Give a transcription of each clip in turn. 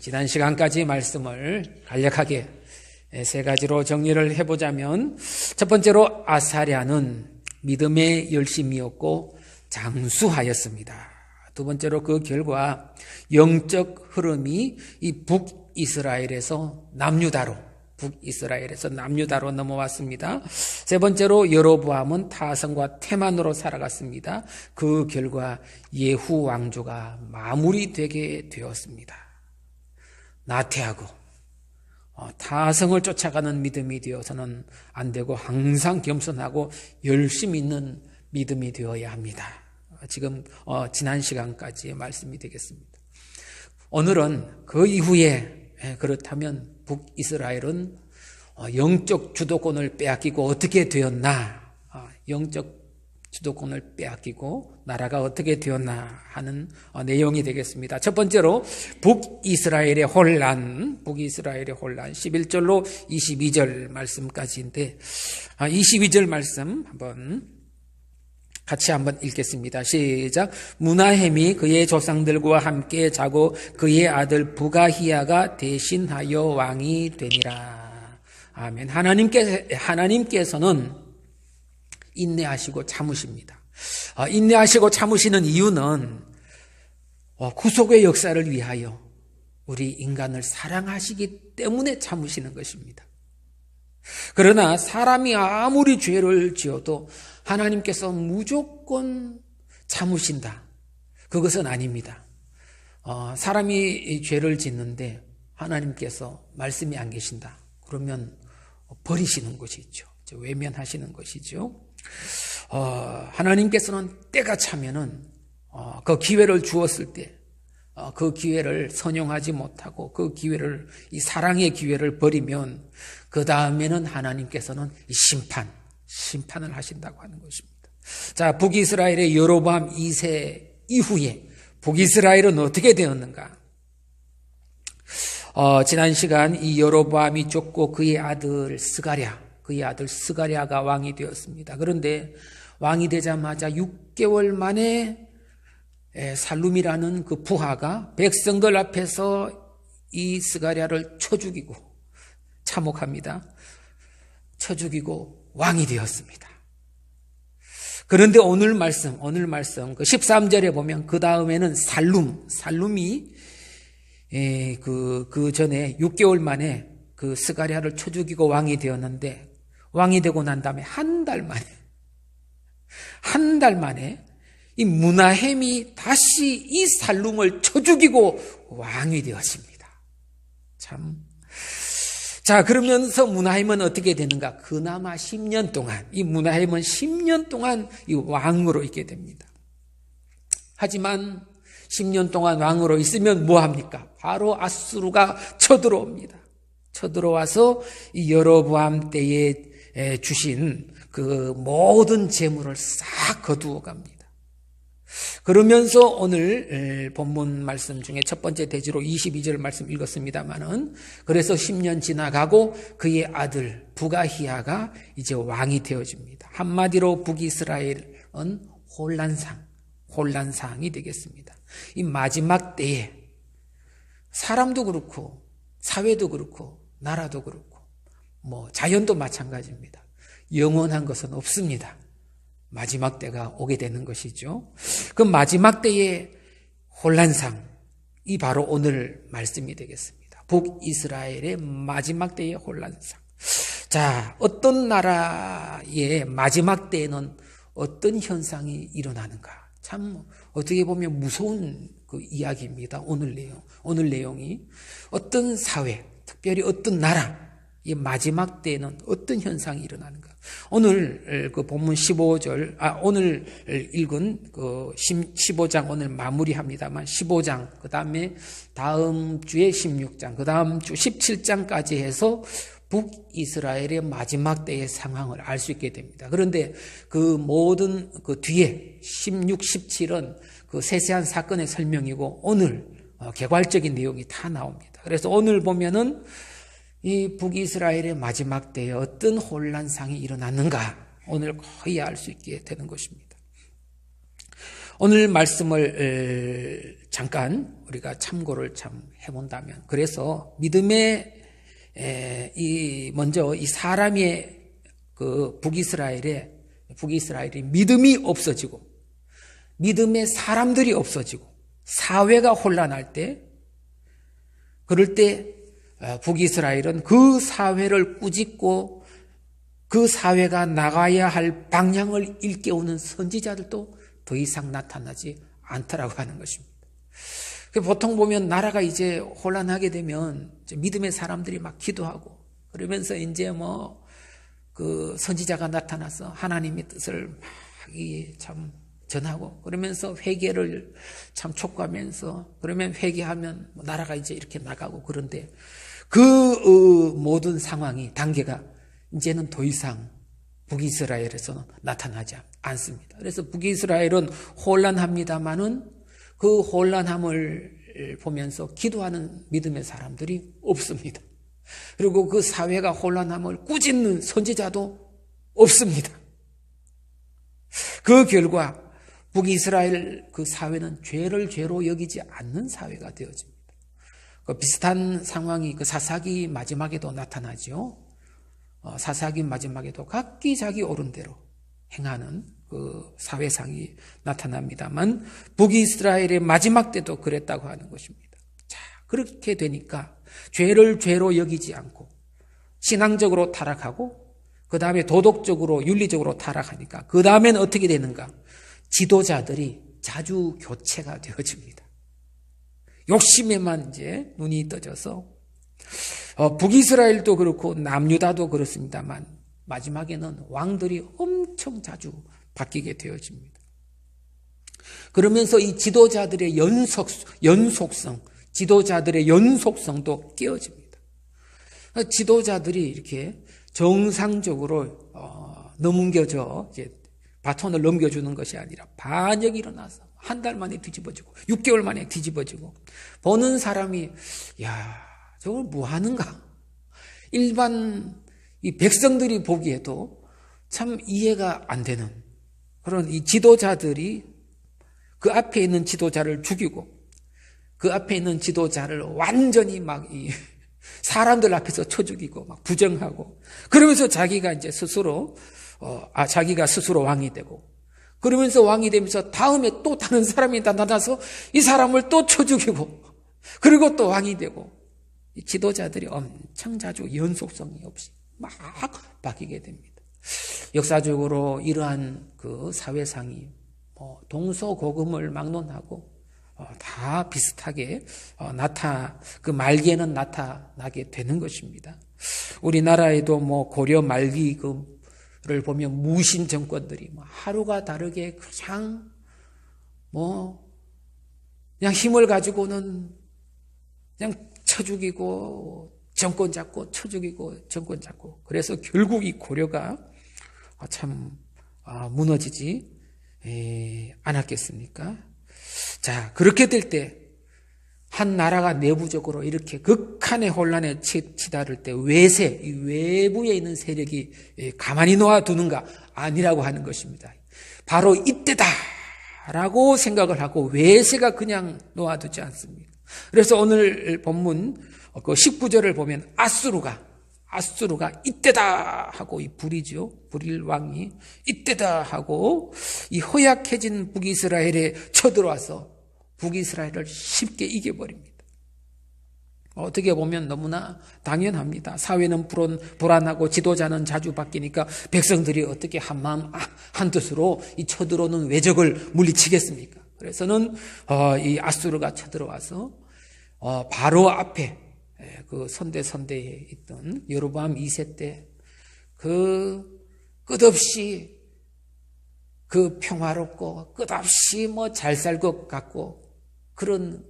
지난 시간까지 말씀을 간략하게 세 가지로 정리를 해보자면 첫 번째로 아사랴는 믿음의 열심이었고 장수하였습니다. 두 번째로 그 결과 영적 흐름이 이 북이스라엘에서 남유다로 북이스라엘에서 남유다로 넘어왔습니다. 세 번째로 여로보암은 타성과 태만으로 살아갔습니다. 그 결과 예후 왕조가 마무리되게 되었습니다. 나태하고 어, 타성을 쫓아가는 믿음이 되어서는 안 되고 항상 겸손하고 열심 있는 믿음이 되어야 합니다. 지금 어, 지난 시간까지의 말씀이 되겠습니다. 오늘은 그 이후에 예, 그렇다면 북이스라엘은 어, 영적 주도권을 빼앗기고 어떻게 되었나? 영적 주도권을 빼앗기고 나라가 어떻게 되었나 하는 어, 내용이 되겠습니다. 첫 번째로 북이스라엘의 혼란, 북이스라엘의 혼란 11절로 22절 말씀까지인데 22절 아, 말씀 한번 같이 한번 읽겠습니다. 시작. 문하햄이 그의 조상들과 함께 자고 그의 아들 부가히야가 대신하여 왕이 되니라. 아멘. 하나님께 하나님께서는 인내하시고 참으십니다. 아, 인내하시고 참으시는 이유는 어, 구속의 역사를 위하여 우리 인간을 사랑하시기 때문에 참으시는 것입니다. 그러나 사람이 아무리 죄를 지어도 하나님께서 무조건 참으신다. 그것은 아닙니다. 어, 사람이 죄를 짓는데 하나님께서 말씀이 안 계신다. 그러면 버리시는 것이죠. 외면하시는 것이죠. 어, 하나님께서는 때가 차면은 어, 그 기회를 주었을 때, 어, 그 기회를 선용하지 못하고 그 기회를 이 사랑의 기회를 버리면 그 다음에는 하나님께서는 심판, 심판을 하신다고 하는 것입니다. 자, 북이스라엘의 여로밤 2세 이후에 북이스라엘은 어떻게 되었는가? 어, 지난 시간 이 여로보암이 쫓고 그의 아들 스가랴 그의 아들 스가랴가 왕이 되었습니다. 그런데 왕이 되자마자 6개월 만에 살룸이라는 그 부하가 백성들 앞에서 이 스가랴를 쳐 죽이고 참혹합니다. 쳐 죽이고 왕이 되었습니다. 그런데 오늘 말씀, 오늘 말씀, 그 13절에 보면 그 다음에는 살룸, 살룸이 그, 그 전에 6개월 만에 그 스가랴를 쳐 죽이고 왕이 되었는데 왕이 되고 난 다음에 한 달 만에, 한 달 만에 이 문하햄이 다시 이 살룸을 쳐 죽이고 왕이 되었습니다. 참. 자, 그러면서 문하햄은 어떻게 되는가? 그나마 10년 동안, 이 문하햄은 10년 동안 이 왕으로 있게 됩니다. 하지만 10년 동안 왕으로 있으면 뭐 합니까? 바로 아수르가 쳐들어옵니다. 쳐들어와서 이 여로보암 때에 주신 그 모든 재물을 싹 거두어 갑니다. 그러면서 오늘 본문 말씀 중에 첫 번째 대지로 22절 말씀 읽었습니다만은 그래서 10년 지나가고 그의 아들 부가히야가 이제 왕이 되어집니다. 한마디로 북이스라엘은 혼란상, 혼란상이 되겠습니다. 이 마지막 때에 사람도 그렇고 사회도 그렇고 나라도 그렇고 뭐 자연도 마찬가지입니다. 영원한 것은 없습니다. 마지막 때가 오게 되는 것이죠. 그 마지막 때의 혼란상, 이 바로 오늘 말씀이 되겠습니다. 북이스라엘의 마지막 때의 혼란상. 자, 어떤 나라의 마지막 때에는 어떤 현상이 일어나는가? 참, 어떻게 보면 무서운 그 이야기입니다. 오늘 내용. 오늘 내용이. 어떤 사회, 특별히 어떤 나라, 이 마지막 때에는 어떤 현상이 일어나는가? 오늘 그 본문 15절, 아, 오늘 읽은 그 15장 오늘 마무리합니다만 15장, 그 다음에 다음 주에 16장, 그 다음 주 17장까지 해서 북이스라엘의 마지막 때의 상황을 알 수 있게 됩니다. 그런데 그 모든 그 뒤에 16, 17은 그 세세한 사건의 설명이고 오늘 어, 개괄적인 내용이 다 나옵니다. 그래서 오늘 보면은 이 북이스라엘의 마지막 때에 어떤 혼란상이 일어났는가 오늘 거의 알 수 있게 되는 것입니다. 오늘 말씀을 잠깐 우리가 참고를 참 해본다면 그래서 믿음의 이 먼저 이 사람의 그 북이스라엘의 북이스라엘이 믿음이 없어지고 믿음의 사람들이 없어지고 사회가 혼란할 때 그럴 때 어, 북이스라엘은 그 사회를 꾸짖고 그 사회가 나가야 할 방향을 일깨우는 선지자들도 더 이상 나타나지 않더라고 하는 것입니다. 그 보통 보면 나라가 이제 혼란하게 되면 믿음의 사람들이 막 기도하고 그러면서 이제 뭐 그 선지자가 나타나서 하나님의 뜻을 막참 전하고 그러면서 회개를 참 촉구하면서 그러면 회개하면 뭐 나라가 이제 이렇게 나가고 그런데 그 어, 모든 상황이 단계가 이제는 더 이상 북이스라엘에서는 나타나지 않습니다. 그래서 북이스라엘은 혼란합니다만은 그 혼란함을 보면서 기도하는 믿음의 사람들이 없습니다. 그리고 그 사회가 혼란함을 꾸짖는 선지자도 없습니다. 그 결과 북이스라엘 그 사회는 죄를 죄로 여기지 않는 사회가 되어집니다. 그 비슷한 상황이 그 사사기 마지막에도 나타나죠. 어, 사사기 마지막에도 각기 자기 오른대로 행하는 그 사회상이 나타납니다만 북이스라엘의 마지막 때도 그랬다고 하는 것입니다. 자, 그렇게 되니까 죄를 죄로 여기지 않고 신앙적으로 타락하고 그 다음에 도덕적으로 윤리적으로 타락하니까 그 다음엔 어떻게 되는가? 지도자들이 자주 교체가 되어집니다. 욕심에만 이제 눈이 떠져서 어, 북이스라엘도 그렇고 남유다도 그렇습니다만 마지막에는 왕들이 엄청 자주 바뀌게 되어집니다. 그러면서 이 지도자들의 연속, 연속성, 지도자들의 연속성도 깨어집니다. 지도자들이 이렇게 정상적으로 어, 넘겨져 바톤을 넘겨주는 것이 아니라 반역이 일어나서 한 달 만에 뒤집어지고 6개월 만에 뒤집어지고. 보는 사람이 야 저걸 뭐 하는가? 일반 이 백성들이 보기에도 참 이해가 안 되는 그런 이 지도자들이 그 앞에 있는 지도자를 죽이고 그 앞에 있는 지도자를 완전히 막 이 사람들 앞에서 쳐 죽이고 막 부정하고. 그러면서 자기가 이제 스스로 어, 아 자기가 스스로 왕이 되고 그러면서 왕이 되면서 다음에 또 다른 사람이 나타나서 이 사람을 또 쳐 죽이고 그리고 또 왕이 되고 지도자들이 엄청 자주 연속성이 없이 막 바뀌게 됩니다. 역사적으로 이러한 그 사회상이 뭐 동서고금을 막론하고 어, 다 비슷하게 어, 나타 그 말기에는 나타나게 되는 것입니다. 우리나라에도 뭐 고려 말기 그 를 보면 무신 정권들이 뭐 하루가 다르게 그냥 뭐 그냥 힘을 가지고는 그냥 쳐 죽이고 정권 잡고 쳐 죽이고 정권 잡고 그래서 결국 이 고려가 참 아, 무너지지 않았겠습니까? 자 그렇게 될 때 한 나라가 내부적으로 이렇게 극한의 혼란에 치달을 때 외세, 외부에 있는 세력이 가만히 놓아두는가 아니라고 하는 것입니다. 바로 이때다 라고 생각을 하고 외세가 그냥 놓아두지 않습니다. 그래서 오늘 본문 그 19절을 보면 아수르가 아수르가 이때다 하고 이 불이죠. 불일 왕이 이때다 하고 이 허약해진 북이스라엘에 쳐들어와서 북이스라엘을 쉽게 이겨버립니다. 어떻게 보면 너무나 당연합니다. 사회는 불안, 불안하고 지도자는 자주 바뀌니까 백성들이 어떻게 한마음 아, 한뜻으로 이 쳐들어오는 외적을 물리치겠습니까? 그래서는 어, 이 아수르가 쳐들어와서 어, 바로 앞에 그 선대 선대에 있던 여로보암 2세 때 그 끝없이 그 평화롭고 끝없이 뭐 잘 살 것 같고 그런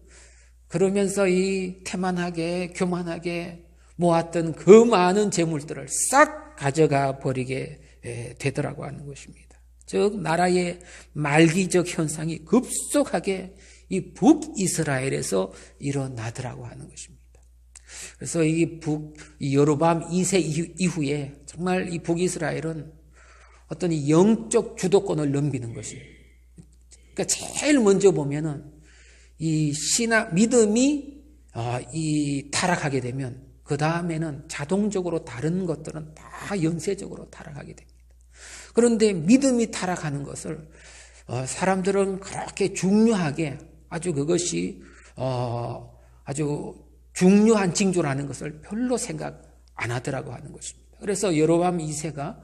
그러면서 이 태만하게 교만하게 모았던 그 많은 재물들을 싹 가져가 버리게 되더라고 하는 것입니다. 즉 나라의 말기적 현상이 급속하게 이 북이스라엘에서 일어나더라고 하는 것입니다. 그래서 이 북, 이 여로밤 2세 이후에 정말 이 북이스라엘은 어떤 이 영적 주도권을 넘기는 것이. 그러니까 제일 먼저 보면은 이 신앙 믿음이 어, 이 타락하게 되면 그 다음에는 자동적으로 다른 것들은 다 연쇄적으로 타락하게 됩니다. 그런데 믿음이 타락하는 것을 어, 사람들은 그렇게 중요하게 아주 그것이 어, 아주 중요한 징조라는 것을 별로 생각 안 하더라고 하는 것입니다. 그래서 여로밤 2세가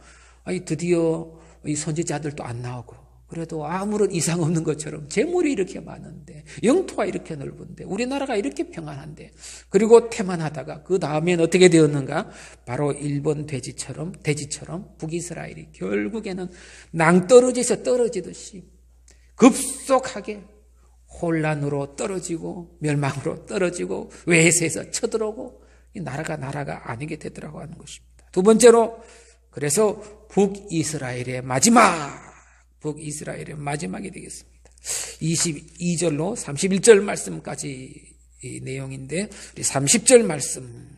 드디어 이 선지자들도 안 나오고 그래도 아무런 이상 없는 것처럼 재물이 이렇게 많은데 영토가 이렇게 넓은데 우리나라가 이렇게 평안한데 그리고 태만하다가 그 다음엔 어떻게 되었는가 바로 일본 돼지처럼 돼지처럼 북이스라엘이 결국에는 낭떠러지에서 떨어지듯이 급속하게 혼란으로 떨어지고 멸망으로 떨어지고 외세에서 쳐들어오고 이 나라가 나라가 아니게 되더라고 하는 것입니다. 두 번째로 그래서 북이스라엘의 마지막 북이스라엘의 마지막이 되겠습니다. 22절로 31절 말씀까지 이 내용인데 우리 30절 말씀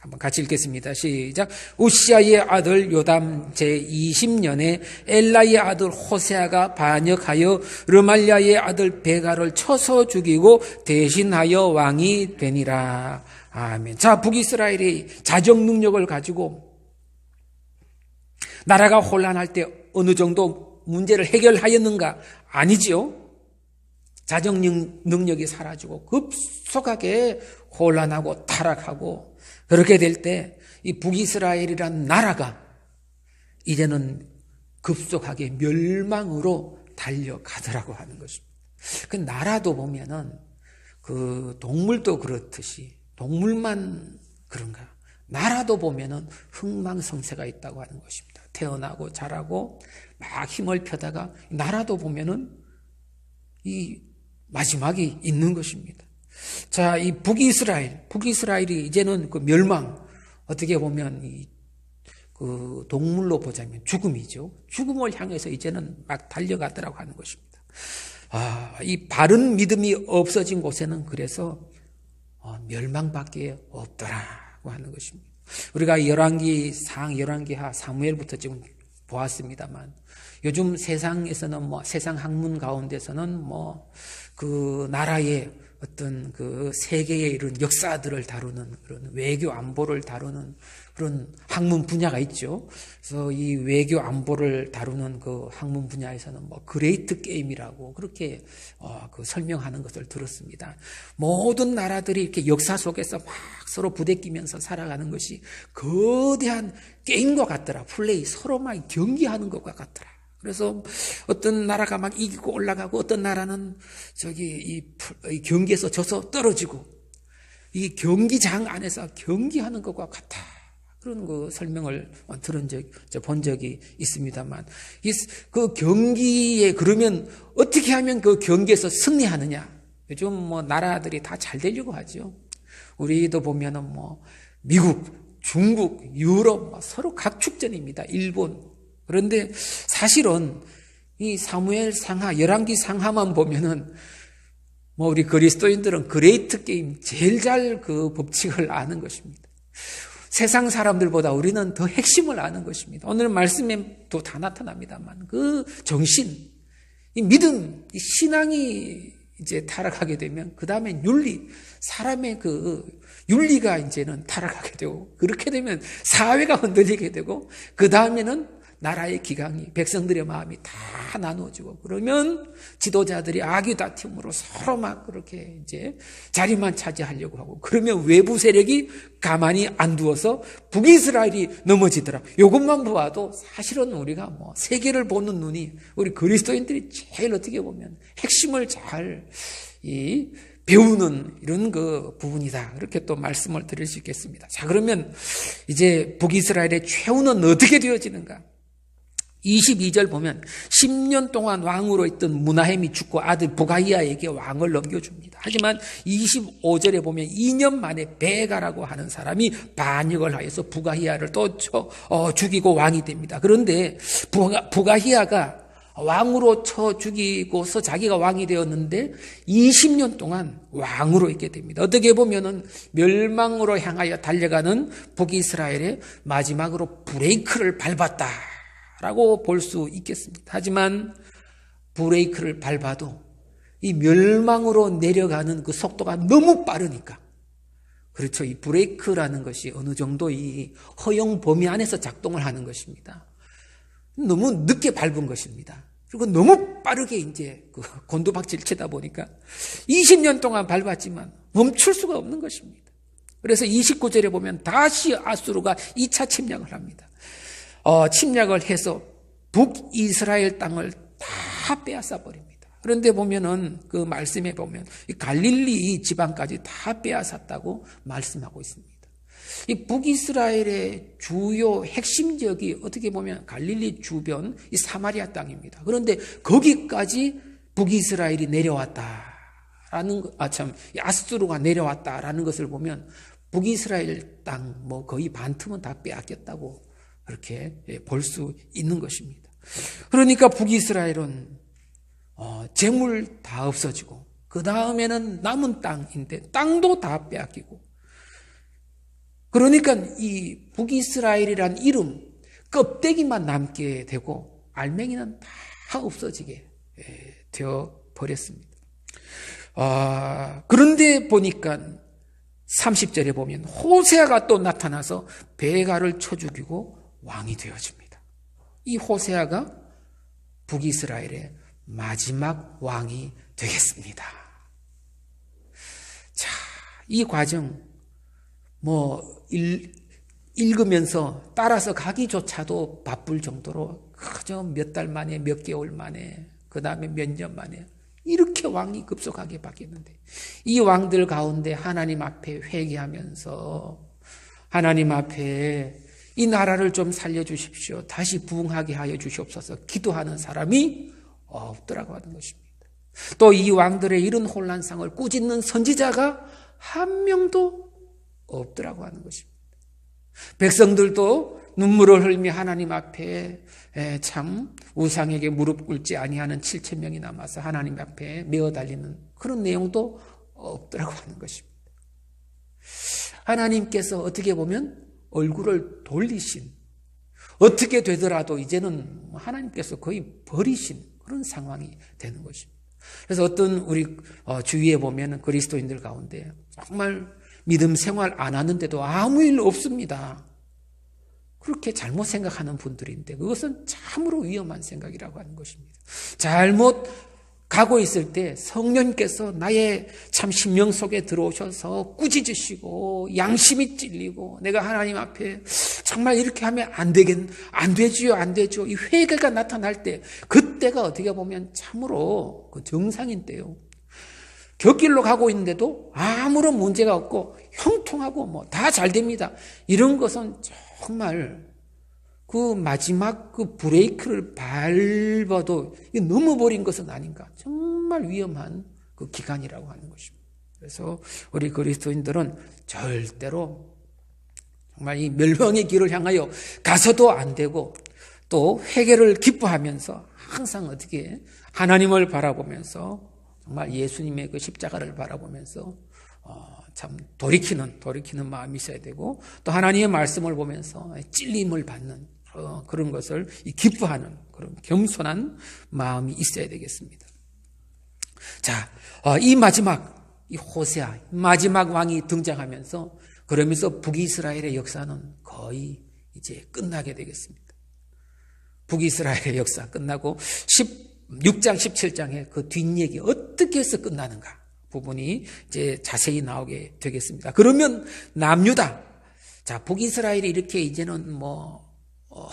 한번 같이 읽겠습니다. 시작. 우시아의 아들 요담 제20년에 엘라의 아들 호세아가 반역하여 르말리아의 아들 베가를 쳐서 죽이고 대신하여 왕이 되니라. 아멘. 자, 북이스라엘이 자정 능력을 가지고 나라가 혼란할 때 어느 정도 문제를 해결하였는가? 아니지요. 자정 능력이 사라지고 급속하게 혼란하고 타락하고 그렇게 될 때 이 북이스라엘이란 나라가 이제는 급속하게 멸망으로 달려가더라고 하는 것입니다. 그 나라도 보면은 그 동물도 그렇듯이 동물만 그런가? 나라도 보면은 흥망성쇠가 있다고 하는 것입니다. 태어나고 자라고 막 힘을 펴다가 나라도 보면은 이 마지막이 있는 것입니다. 자, 이 북이스라엘, 북이스라엘이 이제는 그 멸망, 어떻게 보면 이, 그 동물로 보자면 죽음이죠. 죽음을 향해서 이제는 막 달려가더라고 하는 것입니다. 아, 이 바른 믿음이 없어진 곳에는 그래서 어, 멸망밖에 없더라고 하는 것입니다. 우리가 열왕기 상, 열왕기하, 사무엘부터 지금 보았습니다만 요즘 세상에서는 뭐 세상 학문 가운데서는 뭐 그 나라의 어떤 그 세계의 이런 역사들을 다루는 그런 외교 안보를 다루는 그런 학문 분야가 있죠. 그래서 이 외교 안보를 다루는 그 학문 분야에서는 뭐 그레이트 게임이라고 그렇게 어, 그 설명하는 것을 들었습니다. 모든 나라들이 이렇게 역사 속에서 막 서로 부대끼면서 살아가는 것이 거대한 게임과 같더라. 플레이 서로 막 경기하는 것과 같더라. 그래서 어떤 나라가 막 이기고 올라가고 어떤 나라는 저기 이 경기에서 져서 떨어지고 이 경기장 안에서 경기하는 것과 같아. 그런 그 설명을 들은 적, 본 적이 있습니다만, 그 경기에 그러면 어떻게 하면 그 경기에서 승리하느냐? 요즘 뭐 나라들이 다 잘 되려고 하죠. 우리도 보면은 뭐 미국, 중국, 유럽 뭐 서로 각축전입니다. 일본, 그런데 사실은 이 사무엘 상하, 열왕기 상하만 보면은 뭐 우리 그리스도인들은 그레이트 게임 제일 잘 그 법칙을 아는 것입니다. 세상 사람들보다 우리는 더 핵심을 아는 것입니다. 오늘 말씀에도 다 나타납니다만 그 정신, 이 믿음, 이 신앙이 이제 타락하게 되면 그 다음에 윤리, 사람의 그 윤리가 이제는 타락하게 되고 그렇게 되면 사회가 흔들리게 되고 그 다음에는 나라의 기강이 백성들의 마음이 다 나누어지고 그러면 지도자들이 악의 다툼으로 서로 막 그렇게 이제 자리만 차지하려고 하고 그러면 외부 세력이 가만히 안 두어서 북이스라엘이 넘어지더라. 이것만 보아도 사실은 우리가 뭐 세계를 보는 눈이 우리 그리스도인들이 제일 어떻게 보면 핵심을 잘 이 배우는 이런 그 부분이다. 이렇게 또 말씀을 드릴 수 있겠습니다. 자, 그러면 이제 북이스라엘의 최후는 어떻게 되어지는가? 22절 보면 10년 동안 왕으로 있던 무나햄이 죽고 아들 부가이아에게 왕을 넘겨줍니다. 하지만 25절에 보면 2년 만에 베가라고 하는 사람이 반역을 하여서 부가히아를 또 어, 죽이고 왕이 됩니다. 그런데 부가, 부가히아가 왕으로 쳐 죽이고서 자기가 왕이 되었는데 20년 동안 왕으로 있게 됩니다. 어떻게 보면은 멸망으로 향하여 달려가는 북이스라엘의 마지막으로 브레이크를 밟았다. 라고 볼 수 있겠습니다. 하지만 브레이크를 밟아도 이 멸망으로 내려가는 그 속도가 너무 빠르니까. 그렇죠. 이 브레이크라는 것이 어느 정도 이 허용 범위 안에서 작동을 하는 것입니다. 너무 늦게 밟은 것입니다. 그리고 너무 빠르게 이제 그 곤두박질 치다 보니까 20년 동안 밟았지만 멈출 수가 없는 것입니다. 그래서 29절에 보면 다시 아수르가 2차 침략을 합니다. 어, 침략을 해서 북이스라엘 땅을 다 빼앗아 버립니다. 그런데 보면은 그 말씀에 보면 갈릴리 지방까지 다 빼앗았다고 말씀하고 있습니다. 이 북이스라엘의 주요 핵심 지역이 어떻게 보면 갈릴리 주변 이 사마리아 땅입니다. 그런데 거기까지 북이스라엘이 내려왔다라는 아참 아스투르가 내려왔다라는 것을 보면 북이스라엘 땅 뭐 거의 반틈은 다 빼앗겼다고 그렇게 예, 볼수 있는 것입니다. 그러니까 북이스라엘은 어, 재물 다 없어지고 그 다음에는 남은 땅인데 땅도 다 빼앗기고 그러니까 이 북이스라엘이란 이름 껍데기만 남게 되고 알맹이는 다 없어지게 예, 되어 버렸습니다. 아, 그런데 보니까 30절에 보면 호세아가 또 나타나서 베가를 쳐 죽이고 왕이 되어집니다. 이 호세아가 북이스라엘의 마지막 왕이 되겠습니다. 자, 이 과정, 뭐, 읽, 읽으면서 따라서 가기조차도 바쁠 정도로 그저 몇 달 만에, 몇 개월 만에, 그 다음에 몇 년 만에, 이렇게 왕이 급속하게 바뀌었는데, 이 왕들 가운데 하나님 앞에 회개하면서, 하나님 앞에 이 나라를 좀 살려주십시오. 다시 부흥하게 하여 주시옵소서. 기도하는 사람이 없더라고 하는 것입니다. 또 이 왕들의 이런 혼란상을 꾸짖는 선지자가 한 명도 없더라고 하는 것입니다. 백성들도 눈물을 흘며 하나님 앞에 참 우상에게 무릎 꿇지 아니하는 7천 명이 남아서 하나님 앞에 메어 달리는 그런 내용도 없더라고 하는 것입니다. 하나님께서 어떻게 보면 얼굴을 돌리신 어떻게 되더라도 이제는 하나님께서 거의 버리신 그런 상황이 되는 것입니다. 그래서 어떤 우리 어, 주위에 보면 그리스도인들 가운데 정말 믿음 생활 안 하는데도 아무 일 없습니다. 그렇게 잘못 생각하는 분들인데 그것은 참으로 위험한 생각이라고 하는 것입니다. 잘못 가고 있을 때 성령께서 나의 참 심령 속에 들어오셔서 꾸짖으시고 양심이 찔리고 내가 하나님 앞에 정말 이렇게 하면 안 되겠, 안 되지요, 안 되죠. 이 회개가 나타날 때 그때가 어떻게 보면 참으로 그 정상인 때요. 곁길로 가고 있는데도 아무런 문제가 없고 형통하고 뭐 다 잘 됩니다. 이런 것은 정말 그 마지막 그 브레이크를 밟아도 넘어버린 것은 아닌가. 정말 위험한 그 기간이라고 하는 것입니다. 그래서 우리 그리스도인들은 절대로 정말 이 멸망의 길을 향하여 가서도 안 되고 또 회개를 기뻐하면서 항상 어떻게 하나님을 바라보면서 정말 예수님의 그 십자가를 바라보면서 어, 참 돌이키는 돌이키는 마음이 있어야 되고 또 하나님의 말씀을 보면서 찔림을 받는 어, 그런 것을 기뻐하는 그런 겸손한 마음이 있어야 되겠습니다. 자, 어, 이 마지막 이 호세아 마지막 왕이 등장하면서 그러면서 북이스라엘의 역사는 거의 이제 끝나게 되겠습니다. 북이스라엘의 역사 끝나고 16장 17장의 그 뒷얘기 어떻게 해서 끝나는가 부분이 이제 자세히 나오게 되겠습니다. 그러면 남유다 자 북이스라엘이 이렇게 이제는 뭐 어,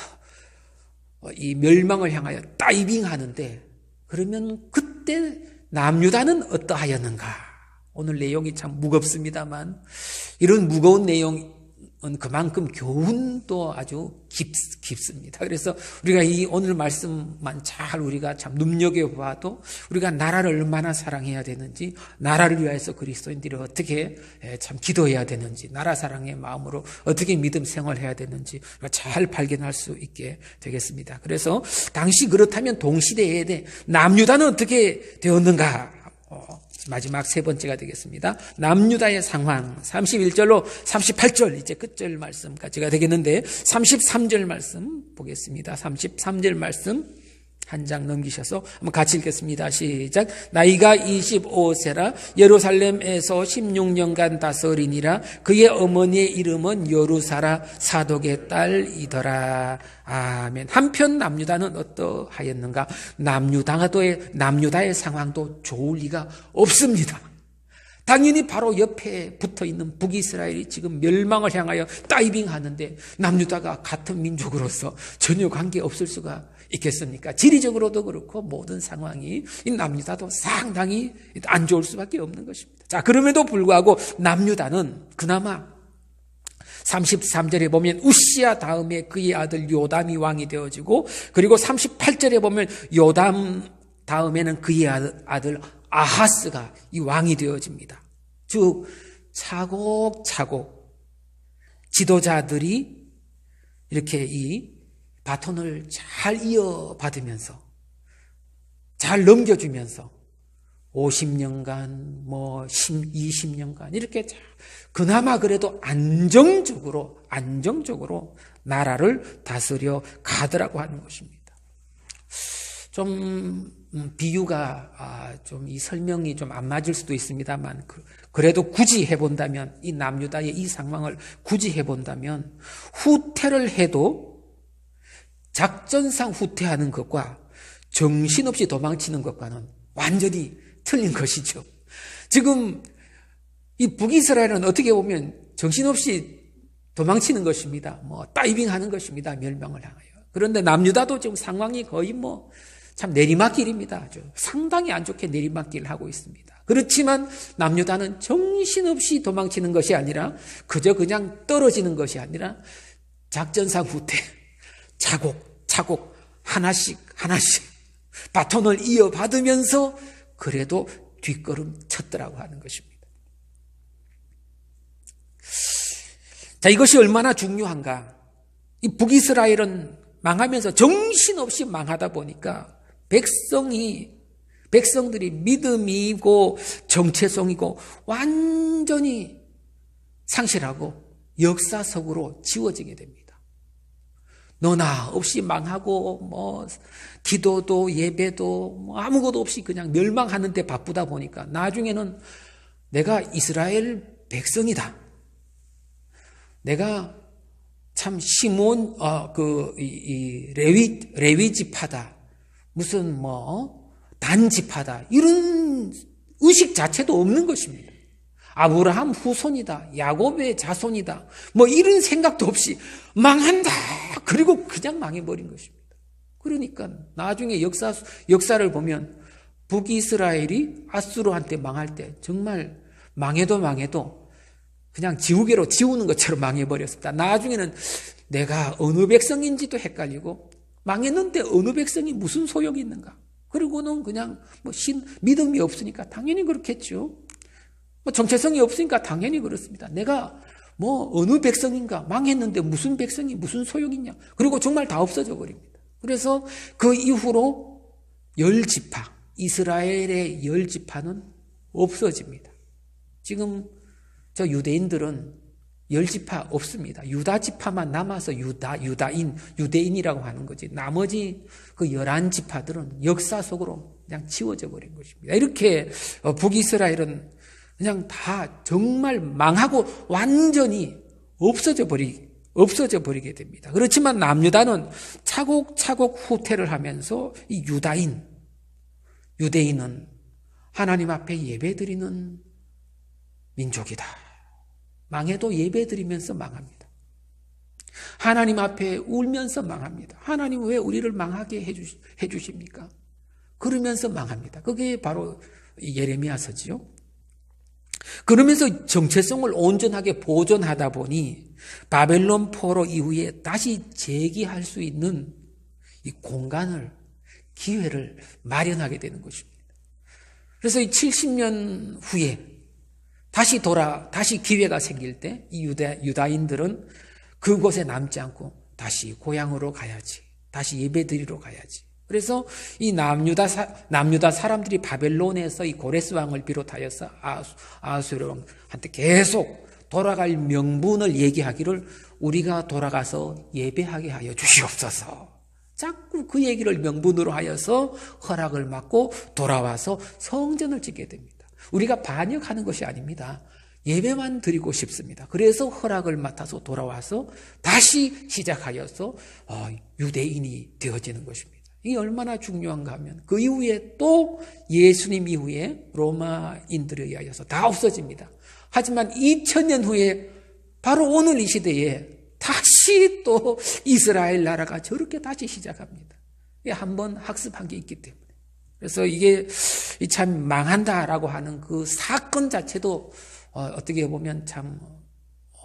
어, 이 멸망을 향하여 다이빙 하는데 그러면 그때 남유다는 어떠하였는가? 오늘 내용이 참 무겁습니다만 이런 무거운 내용 그만큼 교훈도 아주 깊, 깊습니다. 그래서 우리가 이 오늘 말씀만 잘 우리가 참 눈여겨봐도 우리가 나라를 얼마나 사랑해야 되는지, 나라를 위해서 그리스도인들이 어떻게 참 기도해야 되는지, 나라 사랑의 마음으로 어떻게 믿음 생활해야 되는지 잘 발견할 수 있게 되겠습니다. 그래서 당시 그렇다면 동시대에 남유다는 어떻게 되었는가? 어, 마지막 세 번째가 되겠습니다. 남유다의 상황 31절로 38절 이제 끝절 말씀까지가 되겠는데 33절 말씀 보겠습니다. 33절 말씀 한 장 넘기셔서 한번 같이 읽겠습니다. 시작. 나이가 25세라 예루살렘에서 16년간 다스리니라 그의 어머니의 이름은 여루사라 사독의 딸이더라. 아멘. 한편 남유다는 어떠하였는가? 남유다의 남유다의 상황도 좋을 리가 없습니다. 당연히 바로 옆에 붙어 있는 북이스라엘이 지금 멸망을 향하여 다이빙 하는데 남유다가 같은 민족으로서 전혀 관계 없을 수가 있겠습니까? 지리적으로도 그렇고 모든 상황이 이 남유다도 상당히 안 좋을 수밖에 없는 것입니다. 자, 그럼에도 불구하고 남유다는 그나마 33절에 보면 우시아 다음에 그의 아들 요담이 왕이 되어지고 그리고 38절에 보면 요담 다음에는 그의 아들 아하스가 이 왕이 되어집니다. 즉 차곡차곡 지도자들이 이렇게 이 바톤을 잘 이어받으면서 잘 넘겨주면서 50년간 뭐 20년간 이렇게 그나마 그래도 안정적으로 안정적으로 나라를 다스려 가더라고 하는 것입니다. 좀 음, 비유가 아, 좀이 설명이 좀 안 맞을 수도 있습니다만 그, 그래도 굳이 해본다면 이 남유다의 이 상황을 굳이 해본다면 후퇴를 해도 작전상 후퇴하는 것과 정신없이 도망치는 것과는 완전히 틀린 것이죠. 지금 이 북이스라엘은 어떻게 보면 정신없이 도망치는 것입니다. 뭐 다이빙 하는 것입니다. 멸망을 향하여. 그런데 남유다도 지금 상황이 거의 뭐 참 내리막길입니다. 아주 상당히 안 좋게 내리막길을 하고 있습니다. 그렇지만 남유다는 정신없이 도망치는 것이 아니라 그저 그냥 떨어지는 것이 아니라 작전상 후퇴 차곡 차곡 하나씩 하나씩 바톤을 이어받으면서 그래도 뒷걸음 쳤더라고 하는 것입니다. 자, 이것이 얼마나 중요한가. 이 북이스라엘은 망하면서 정신없이 망하다 보니까 백성이 백성들이 믿음이고 정체성이고 완전히 상실하고 역사 속으로 지워지게 됩니다. 너나 없이 망하고 뭐 기도도 예배도 뭐 아무것도 없이 그냥 멸망하는 데 바쁘다 보니까 나중에는 내가 이스라엘 백성이다. 내가 참 시몬 어그 이, 레위 레위 지파다. 무슨 뭐 단집하다 이런 의식 자체도 없는 것입니다. 아브라함 후손이다. 야곱의 자손이다. 뭐 이런 생각도 없이 망한다. 그리고 그냥 망해버린 것입니다. 그러니까 나중에 역사, 역사를 보면 북이스라엘이 아수르한테 망할 때 정말 망해도 망해도 그냥 지우개로 지우는 것처럼 망해버렸습니다. 나중에는 내가 어느 백성인지도 헷갈리고 망했는데 어느 백성이 무슨 소용이 있는가? 그리고는 그냥 뭐 신, 믿음이 없으니까 당연히 그렇겠죠. 뭐 정체성이 없으니까 당연히 그렇습니다. 내가 뭐 어느 백성인가 망했는데 무슨 백성이 무슨 소용이 있냐. 그리고 정말 다 없어져 버립니다. 그래서 그 이후로 열 지파, 이스라엘의 열 지파는 없어집니다. 지금 저 유대인들은 열 지파 없습니다. 유다 지파만 남아서 유다, 유다인, 유대인이라고 하는 거지. 나머지 그 열한 지파들은 역사 속으로 그냥 지워져 버린 것입니다. 이렇게 어, 북이스라엘은 그냥 다 정말 망하고 완전히 없어져 버리, 없어져 버리게 됩니다. 그렇지만 남유다는 차곡차곡 후퇴를 하면서 이 유다인, 유대인은 하나님 앞에 예배 드리는 민족이다. 망해도 예배 드리면서 망합니다. 하나님 앞에 울면서 망합니다. 하나님 왜 우리를 망하게 해주, 십니까 그러면서 망합니다. 그게 바로 예레미야서지요. 그러면서 정체성을 온전하게 보존하다 보니 바벨론 포로 이후에 다시 재기할 수 있는 이 공간을 기회를 마련하게 되는 것입니다. 그래서 이 70년 후에 다시 돌아, 다시 기회가 생길 때 이 유다, 유다인들은 그곳에 남지 않고 다시 고향으로 가야지. 다시 예배 드리러 가야지. 그래서 이 남유다, 사, 남유다 사람들이 바벨론에서 이 고레스 왕을 비롯하여서 아수, 아수르 왕한테 계속 돌아갈 명분을 얘기하기를 우리가 돌아가서 예배하게 하여 주시옵소서. 자꾸 그 얘기를 명분으로 하여서 허락을 받고 돌아와서 성전을 짓게 됩니다. 우리가 반역하는 것이 아닙니다. 예배만 드리고 싶습니다. 그래서 허락을 맡아서 돌아와서 다시 시작하여서 어, 유대인이 되어지는 것입니다. 이게 얼마나 중요한가 하면 그 이후에 또 예수님 이후에 로마인들에 의하여서 다 없어집니다. 하지만 2000년 후에 바로 오늘 이 시대에 다시 또 이스라엘 나라가 저렇게 다시 시작합니다. 한번 학습한 게 있기 때문에. 그래서 이게 참 망한다라고 하는 그 사건 자체도 어떻게 보면 참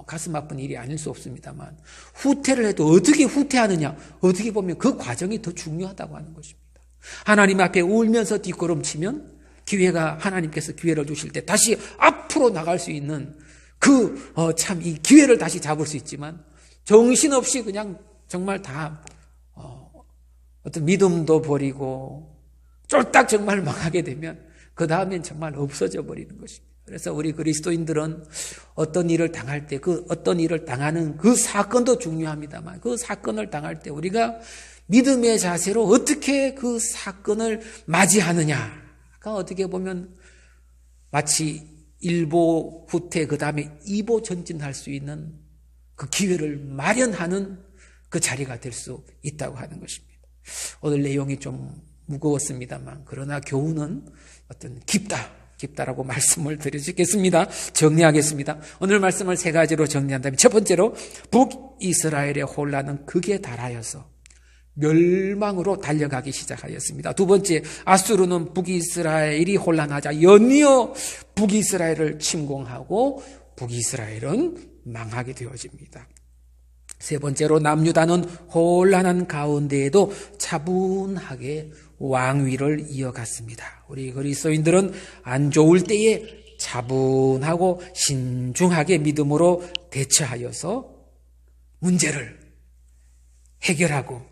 가슴 아픈 일이 아닐 수 없습니다만 후퇴를 해도 어떻게 후퇴하느냐 어떻게 보면 그 과정이 더 중요하다고 하는 것입니다. 하나님 앞에 울면서 뒷걸음치면 기회가 하나님께서 기회를 주실 때 다시 앞으로 나갈 수 있는 그 참 이 기회를 다시 잡을 수 있지만 정신없이 그냥 정말 다 어, 어떤 믿음도 버리고 쫄딱 정말 망하게 되면 그 다음엔 정말 없어져 버리는 것입니다. 그래서 우리 그리스도인들은 어떤 일을 당할 때 그 어떤 일을 당하는 그 사건도 중요합니다만 그 사건을 당할 때 우리가 믿음의 자세로 어떻게 그 사건을 맞이하느냐가 어떻게 보면 마치 일보 후퇴 그 다음에 이보 전진할 수 있는 그 기회를 마련하는 그 자리가 될 수 있다고 하는 것입니다. 오늘 내용이 좀 무거웠습니다만 그러나 교훈은 어떤 깊다. 깊다라고 말씀을 드리겠습니다. 정리하겠습니다. 오늘 말씀을 세 가지로 정리한다면 첫 번째로 북이스라엘의 혼란은 극에 달하여서 멸망으로 달려가기 시작하였습니다. 두 번째, 아수르는 북이스라엘이 혼란하자 연이어 북이스라엘을 침공하고 북이스라엘은 망하게 되어집니다. 세 번째로 남유다는 혼란한 가운데에도 차분하게 왕위를 이어갔습니다. 우리 그리스도인들은 안 좋을 때에 차분하고 신중하게 믿음으로 대처하여서 문제를 해결하고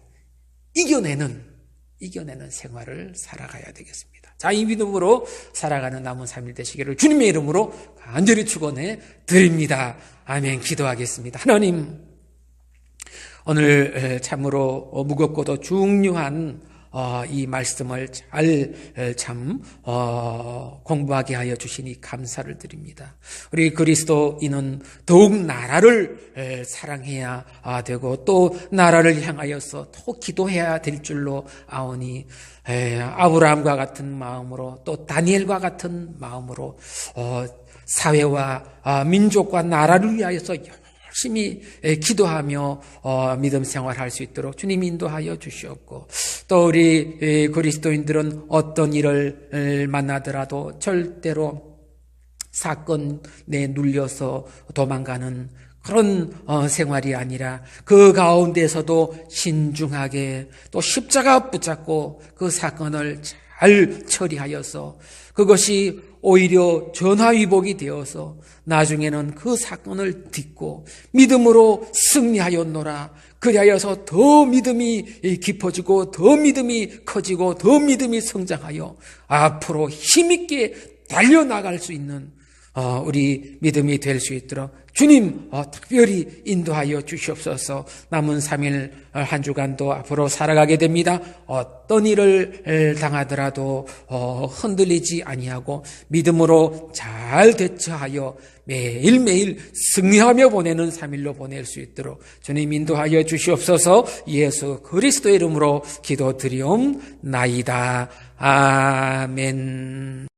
이겨내는 이겨내는 생활을 살아가야 되겠습니다. 자, 이 믿음으로 살아가는 남은 3일 되시기를 주님의 이름으로 간절히 축원해 드립니다. 아멘. 기도하겠습니다. 하나님 오늘 참으로 무겁고도 중요한 어, 이 말씀을 잘참 어, 공부하게 하여 주시니 감사를 드립니다. 우리 그리스도인은 더욱 나라를 사랑해야 아, 되고 또 나라를 향하여서 또 기도해야 될 줄로 아오니 아브라함과 같은 마음으로 또 다니엘과 같은 마음으로 어, 사회와 아, 민족과 나라를 위하여서 열심히 기도하며 어, 믿음 생활할 수 있도록 주님 인도하여 주시옵고 또 우리 그리스도인들은 어떤 일을 만나더라도 절대로 사건에 눌려서 도망가는 그런 어, 생활이 아니라 그 가운데서도 신중하게 또 십자가 붙잡고 그 사건을 잘 처리하여서 그것이 오히려 전화위복이 되어서 나중에는 그 사건을 딛고 믿음으로 승리하였노라. 그리하여서 더 믿음이 깊어지고 더 믿음이 커지고 더 믿음이 성장하여 앞으로 힘있게 달려나갈 수 있는 어, 우리 믿음이 될 수 있도록 주님 어, 특별히 인도하여 주시옵소서 남은 3일 어, 한 주간도 앞으로 살아가게 됩니다. 어떤 일을 당하더라도 흔들리지 아니하고 믿음으로 잘 대처하여 매일매일 승리하며 보내는 3일로 보낼 수 있도록 주님 인도하여 주시옵소서 예수 그리스도의 이름으로 기도드리옵나이다. 아멘